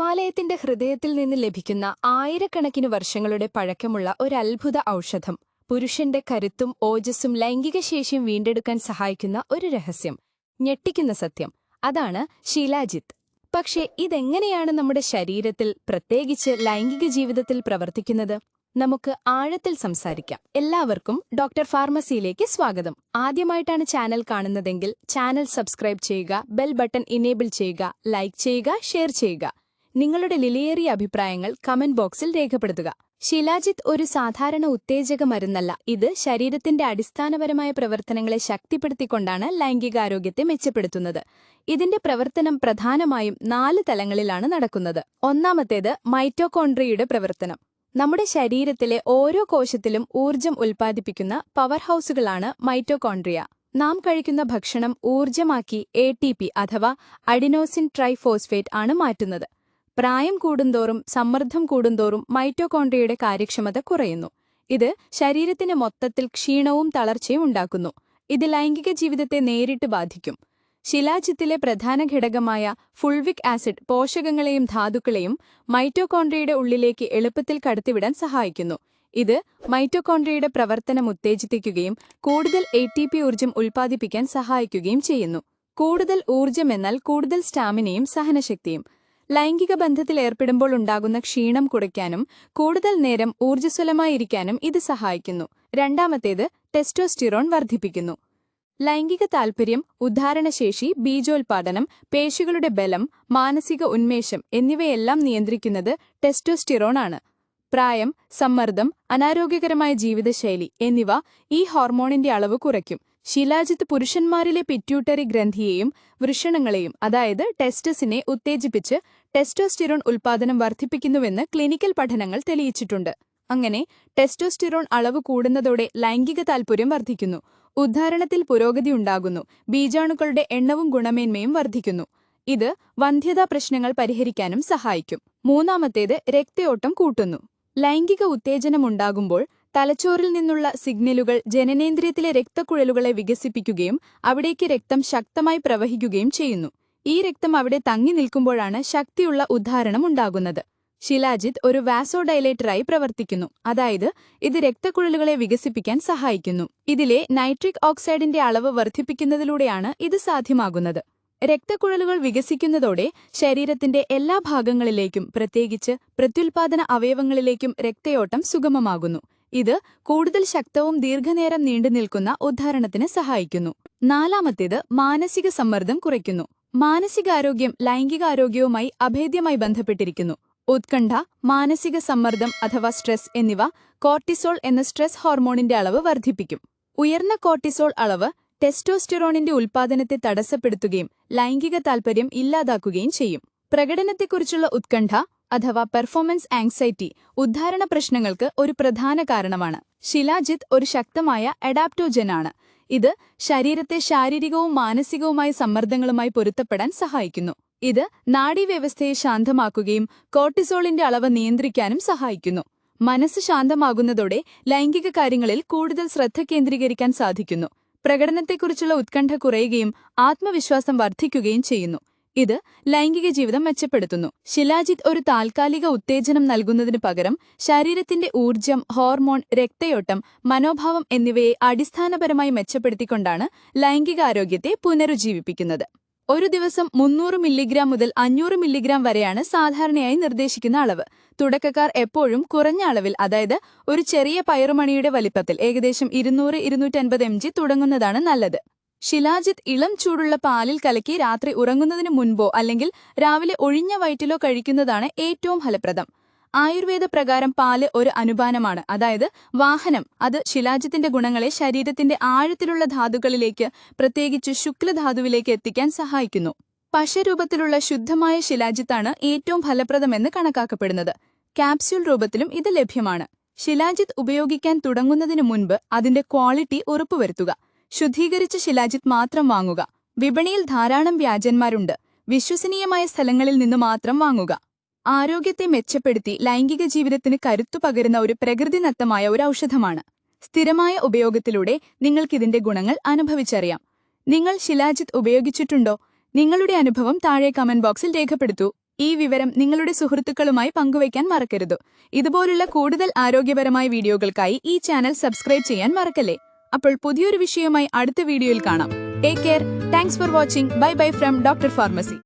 ഹിമാലയത്തിന്റെ ഹൃദയത്തിൽ നിന്ന് ലഭിക്കുന്ന ആയിരക്കണക്കിന് വർഷങ്ങളുടെ പഴക്കമുള്ള ഒരു അത്ഭുത ഔഷധം. പുരുഷന്റെ കരുത്തും ഓജസ്സും ലൈംഗിക ശേഷിയും വീണ്ടെടുക്കാൻ സഹായിക്കുന്ന ഒരു രഹസ്യം ഞെട്ടിക്കുന്ന സത്യം. അതാണ് ശീലാജിത്ത്. പക്ഷേ ഇതെങ്ങനെയാണ് നമ്മുടെ ശരീരത്തിൽ പ്രത്യേകിച്ച് ലൈംഗിക ജീവിതത്തിൽ പ്രവർത്തിക്കുന്നത്? നമുക്ക് ആഴത്തിൽ സംസാരിക്കാം. എല്ലാവർക്കും ഡോക്ടർ ഫാർമസിയിലേക്ക് സ്വാഗതം. ആദ്യമായിട്ടാണ് ചാനൽ കാണുന്നതെങ്കിൽ ചാനൽ സബ്സ്ക്രൈബ് ചെയ്യുക ബെൽ ബട്ടൺ ഇനേബിൾ ചെയ്യുക ലൈക്ക് ചെയ്യുക ഷെയർ ചെയ്യുക. നിങ്ങളുടെ ലിലിയേറിയ അഭിപ്രായങ്ങൾ കമന്റ് ബോക്സിൽ രേഖപ്പെടുത്തുക. ശിലാജിത്ത് ഒരു സാധാരണ ഉത്തേജക മരുന്നല്ല. ഇത് ശരീരത്തിന്റെ അടിസ്ഥാനപരമായ പ്രവർത്തനങ്ങളെ ശക്തിപ്പെടുത്തിക്കൊണ്ടാണ് ലൈംഗികാരോഗ്യത്തെ മെച്ചപ്പെടുത്തുന്നത്. ഇതിന്റെ പ്രവർത്തനം പ്രധാനമായും നാല് തലങ്ങളിലാണ് നടക്കുന്നത്. ഒന്നാമത്തേത് മൈറ്റോകോൺട്രിയയുടെ പ്രവർത്തനം. നമ്മുടെ ശരീരത്തിലെ ഓരോ കോശത്തിലും ഊർജം ഉൽപ്പാദിപ്പിക്കുന്ന പവർ ഹൌസുകളാണ് മൈറ്റോകോൺട്രിയ നാം കഴിക്കുന്ന ഭക്ഷണം ഊർജമാക്കി എ അഥവാ അഡിനോസിൻ ട്രൈഫോസ്ഫേറ്റ് ആണ് മാറ്റുന്നത്. പ്രായം കൂടുന്തോറും സമ്മർദ്ദം കൂടുന്തോറും മൈറ്റോകോൺട്രിയയുടെ കാര്യക്ഷമത കുറയുന്നു. ഇത് ശരീരത്തിന് മൊത്തത്തിൽ ക്ഷീണവും തളർച്ചയും ഉണ്ടാക്കുന്നു. ഇത് ലൈംഗിക ജീവിതത്തെ നേരിട്ട് ബാധിക്കും. ശിലാജിത്തിലെ പ്രധാന ഘടകമായ ഫുൾവിക് ആസിഡ് പോഷകങ്ങളെയും ധാതുക്കളെയും മൈറ്റോകോൺട്രിയയുടെ ഉള്ളിലേക്ക് എളുപ്പത്തിൽ കടത്തിവിടാൻ സഹായിക്കുന്നു. ഇത് മൈറ്റോകോൺട്രിയയുടെ പ്രവർത്തനം ഉത്തേജിപ്പിക്കുകയും കൂടുതൽ എ ടി പി ഊർജം ഉൽപ്പാദിപ്പിക്കാൻ സഹായിക്കുകയും ചെയ്യുന്നു. കൂടുതൽ ഊർജമെന്നാൽ കൂടുതൽ സ്റ്റാമിനയും സഹനശക്തിയും. ലൈംഗിക ബന്ധത്തിൽ ഏർപ്പെടുമ്പോൾ ഉണ്ടാകുന്ന ക്ഷീണം കുറയ്ക്കാനും കൂടുതൽ നേരം ഊർജസ്വലമായിരിക്കാനും ഇത് സഹായിക്കുന്നു. രണ്ടാമത്തേത് ടെസ്റ്റോസ്റ്റിറോൺ വർദ്ധിപ്പിക്കുന്നു. ലൈംഗിക താൽപ്പര്യം ഉദ്ധാരണശേഷി ബീജോൽപാദനം പേശികളുടെ ബലം മാനസിക ഉന്മേഷം എന്നിവയെല്ലാം നിയന്ത്രിക്കുന്നത് ടെസ്റ്റോസ്റ്റിറോൺ ആണ്. പ്രായം സമ്മർദ്ദം അനാരോഗ്യകരമായ ജീവിതശൈലി എന്നിവ ഈ ഹോർമോണിന്റെ അളവ് കുറയ്ക്കും. ശിലാജിത്ത് പുരുഷന്മാരിലെ പിറ്റ്യൂട്ടറി ഗ്രന്ഥിയെയും വൃഷണങ്ങളെയും അതായത് ടെസ്റ്റസിനെ ഉത്തേജിപ്പിച്ച് ടെസ്റ്റോസ്റ്റിറോൺ ഉൽപ്പാദനം വർദ്ധിപ്പിക്കുന്നുവെന്ന് ക്ലിനിക്കൽ പഠനങ്ങൾ തെളിയിച്ചിട്ടുണ്ട്. അങ്ങനെ ടെസ്റ്റോസ്റ്റിറോൺ അളവ് കൂടുന്നതോടെ ലൈംഗിക താൽപര്യം വർദ്ധിക്കുന്നു. ഉദ്ധാരണത്തിൽ പുരോഗതി ഉണ്ടാകുന്നു. ബീജാണുക്കളുടെ എണ്ണവും ഗുണമേന്മയും വർദ്ധിക്കുന്നു. ഇത് വന്ധ്യതാ പ്രശ്നങ്ങൾ പരിഹരിക്കാനും സഹായിക്കും. മൂന്നാമത്തേത് രക്തയോട്ടം കൂട്ടുന്നു. ലൈംഗിക ഉത്തേജനമുണ്ടാകുമ്പോൾ തലച്ചോറിൽ നിന്നുള്ള സിഗ്നലുകൾ ജനനേന്ദ്രിയത്തിലെ രക്തക്കുഴലുകളെ വികസിപ്പിക്കുകയും അവിടേക്ക് രക്തം ശക്തമായി പ്രവഹിക്കുകയും ചെയ്യുന്നു. ഈ രക്തം അവിടെ തങ്ങി നിൽക്കുമ്പോഴാണ് ശക്തിയുള്ള ഉദ്ധാരണം ഉണ്ടാകുന്നത്. ശിലാജിത്ത് ഒരു വാസോഡൈലേറ്ററായി പ്രവർത്തിക്കുന്നു. അതായത് ഇത് രക്തക്കുഴലുകളെ വികസിപ്പിക്കാൻ സഹായിക്കുന്നു. ഇതിലെ നൈട്രിക് ഓക്സൈഡിന്റെ അളവ് വർദ്ധിപ്പിക്കുന്നതിലൂടെയാണ് ഇത് സാധ്യമാകുന്നത്. രക്തക്കുഴലുകൾ വികസിക്കുന്നതോടെ ശരീരത്തിന്റെ എല്ലാ ഭാഗങ്ങളിലേക്കും പ്രത്യേകിച്ച് പ്രത്യുൽപാദന അവയവങ്ങളിലേക്കും രക്തയോട്ടം സുഗമമാകുന്നു. ഇത് കൂടുതൽ ശക്തവും ദീർഘനേരം നീണ്ടുനിൽക്കുന്ന ഉദ്ധാരണത്തിന് സഹായിക്കുന്നു. നാലാമത്തേത് മാനസിക സമ്മർദ്ദം കുറയ്ക്കുന്നു. മാനസികാരോഗ്യം ലൈംഗികാരോഗ്യവുമായി അഭേദ്യമായി ബന്ധപ്പെട്ടിരിക്കുന്നു. ഉത്കണ്ഠ മാനസിക സമ്മർദ്ദം അഥവാ സ്ട്രെസ് എന്നിവ കോർട്ടിസോൾ എന്ന സ്ട്രെസ് ഹോർമോണിന്റെ അളവ് വർദ്ധിപ്പിക്കും. ഉയർന്ന കോർട്ടിസോൾ അളവ് ടെസ്റ്റോസ്റ്റിറോണിന്റെ ഉൽപ്പാദനത്തെ തടസ്സപ്പെടുത്തുകയും ലൈംഗിക താൽപര്യം ഇല്ലാതാക്കുകയും ചെയ്യും. പ്രകടനത്തെക്കുറിച്ചുള്ള ഉത്കണ്ഠ അഥവാ പെർഫോമൻസ് ആങ്സൈറ്റി ഉദ്ധാരണ പ്രശ്നങ്ങൾക്ക് ഒരു പ്രധാന കാരണമാണ്. ശിലാജിത്ത് ഒരു ശക്തമായ അഡാപ്റ്റോജനാണ്. ഇത് ശരീരത്തെ ശാരീരികവും മാനസികവുമായ സമ്മർദ്ദങ്ങളുമായി പൊരുത്തപ്പെടാൻ സഹായിക്കുന്നു. ഇത് നാഡീവ്യവസ്ഥയെ ശാന്തമാക്കുകയും കോർട്ടിസോളിന്റെ അളവ് നിയന്ത്രിക്കാനും സഹായിക്കുന്നു. മനസ്സ് ശാന്തമാകുന്നതോടെ ലൈംഗിക കാര്യങ്ങളിൽ കൂടുതൽ ശ്രദ്ധ കേന്ദ്രീകരിക്കാൻ സാധിക്കുന്നു. പ്രകടനത്തെക്കുറിച്ചുള്ള ഉത്കണ്ഠ കുറയുകയും ആത്മവിശ്വാസം വർദ്ധിക്കുകയും ചെയ്യുന്നു. ഇത് ലൈംഗിക ജീവിതം മെച്ചപ്പെടുത്തുന്നു. ശിലാജിത്ത് ഒരു താൽക്കാലിക ഉത്തേജനം നൽകുന്നതിന് പകരം ശരീരത്തിന്റെ ഊർജം ഹോർമോൺ രക്തയോട്ടം മനോഭാവം എന്നിവയെ അടിസ്ഥാനപരമായി മെച്ചപ്പെടുത്തിക്കൊണ്ടാണ് ലൈംഗികാരോഗ്യത്തെ പുനരുജ്ജീവിപ്പിക്കുന്നത്. ഒരു ദിവസം മുന്നൂറ് മില്ലിഗ്രാം മുതൽ അഞ്ഞൂറ് മില്ലിഗ്രാം വരെയാണ് സാധാരണയായി നിർദ്ദേശിക്കുന്ന അളവ്. തുടക്കക്കാർ എപ്പോഴും കുറഞ്ഞ അളവിൽ അതായത് ഒരു ചെറിയ പയറുമണിയുടെ വലിപ്പത്തിൽ ഏകദേശം ഇരുന്നൂറ് ഇരുന്നൂറ്റൻപത് എം ജി തുടങ്ങുന്നതാണ് നല്ലത്. ഷിലാജിത്ത് ഇളം ചൂടുള്ള പാലിൽ കലക്കി രാത്രി ഉറങ്ങുന്നതിന് മുൻപോ അല്ലെങ്കിൽ രാവിലെ ഒഴിഞ്ഞ വയറ്റിലോ കഴിക്കുന്നതാണ് ഏറ്റവും ഫലപ്രദം. ആയുർവേദ പ്രകാരം പാൽ ഒരു അനുപാനമാണ്. അതായത് വാഹനം അത് ശിലാജിത്തിന്റെ ഗുണങ്ങളെ ശരീരത്തിന്റെ ആഴത്തിലുള്ള ധാതുക്കളിലേക്ക് പ്രത്യേകിച്ച് ശുക്ലധാതുവിലേക്ക് എത്തിക്കാൻ സഹായിക്കുന്നു. പശരൂപത്തിലുള്ള ശുദ്ധമായ ശിലാജിത്താണ് ഏറ്റവും ഫലപ്രദമെന്ന് കണക്കാക്കപ്പെടുന്നത്. കാപ്സ്യൂൾ രൂപത്തിലും ഇത് ലഭ്യമാണ്. ശിലാജിത്ത് ഉപയോഗിക്കാൻ തുടങ്ങുന്നതിന് മുൻപ് അതിന്റെ ക്വാളിറ്റി ഉറപ്പുവരുത്തുക. ശുദ്ധീകരിച്ച ശിലാജിത്ത് മാത്രം വാങ്ങുക. വിപണിയിൽ ധാരാളം വ്യാജന്മാരുണ്ട്. വിശ്വസനീയമായ സ്ഥലങ്ങളിൽ നിന്ന് മാത്രം വാങ്ങുക. ആരോഗ്യത്തെ മെച്ചപ്പെടുത്തി ലൈംഗിക ജീവിതത്തിന് കരുത്തു പകരുന്ന ഒരു പ്രകൃതിദത്തമായ ഒരു ഔഷധമാണ്. സ്ഥിരമായ ഉപയോഗത്തിലൂടെ നിങ്ങൾക്കിതിന്റെ ഗുണങ്ങൾ അനുഭവിച്ചറിയാം. നിങ്ങൾ ശിലാജിത്ത് ഉപയോഗിച്ചിട്ടുണ്ടോ? നിങ്ങളുടെ അനുഭവം താഴെ കമന്റ് ബോക്സിൽ രേഖപ്പെടുത്തൂ. ഈ വിവരം നിങ്ങളുടെ സുഹൃത്തുക്കളുമായി പങ്കുവയ്ക്കാൻ മറക്കരുത്. ഇതുപോലുള്ള കൂടുതൽ ആരോഗ്യപരമായ വീഡിയോകൾക്കായി ഈ ചാനൽ സബ്സ്ക്രൈബ് ചെയ്യാൻ മറക്കല്ലേ? അപ്പോൾ പുതിയൊരു വിഷയവുമായി അടുത്ത വീഡിയോയിൽ കാണാം. Take care thanks for watching bye bye from doctor pharmacy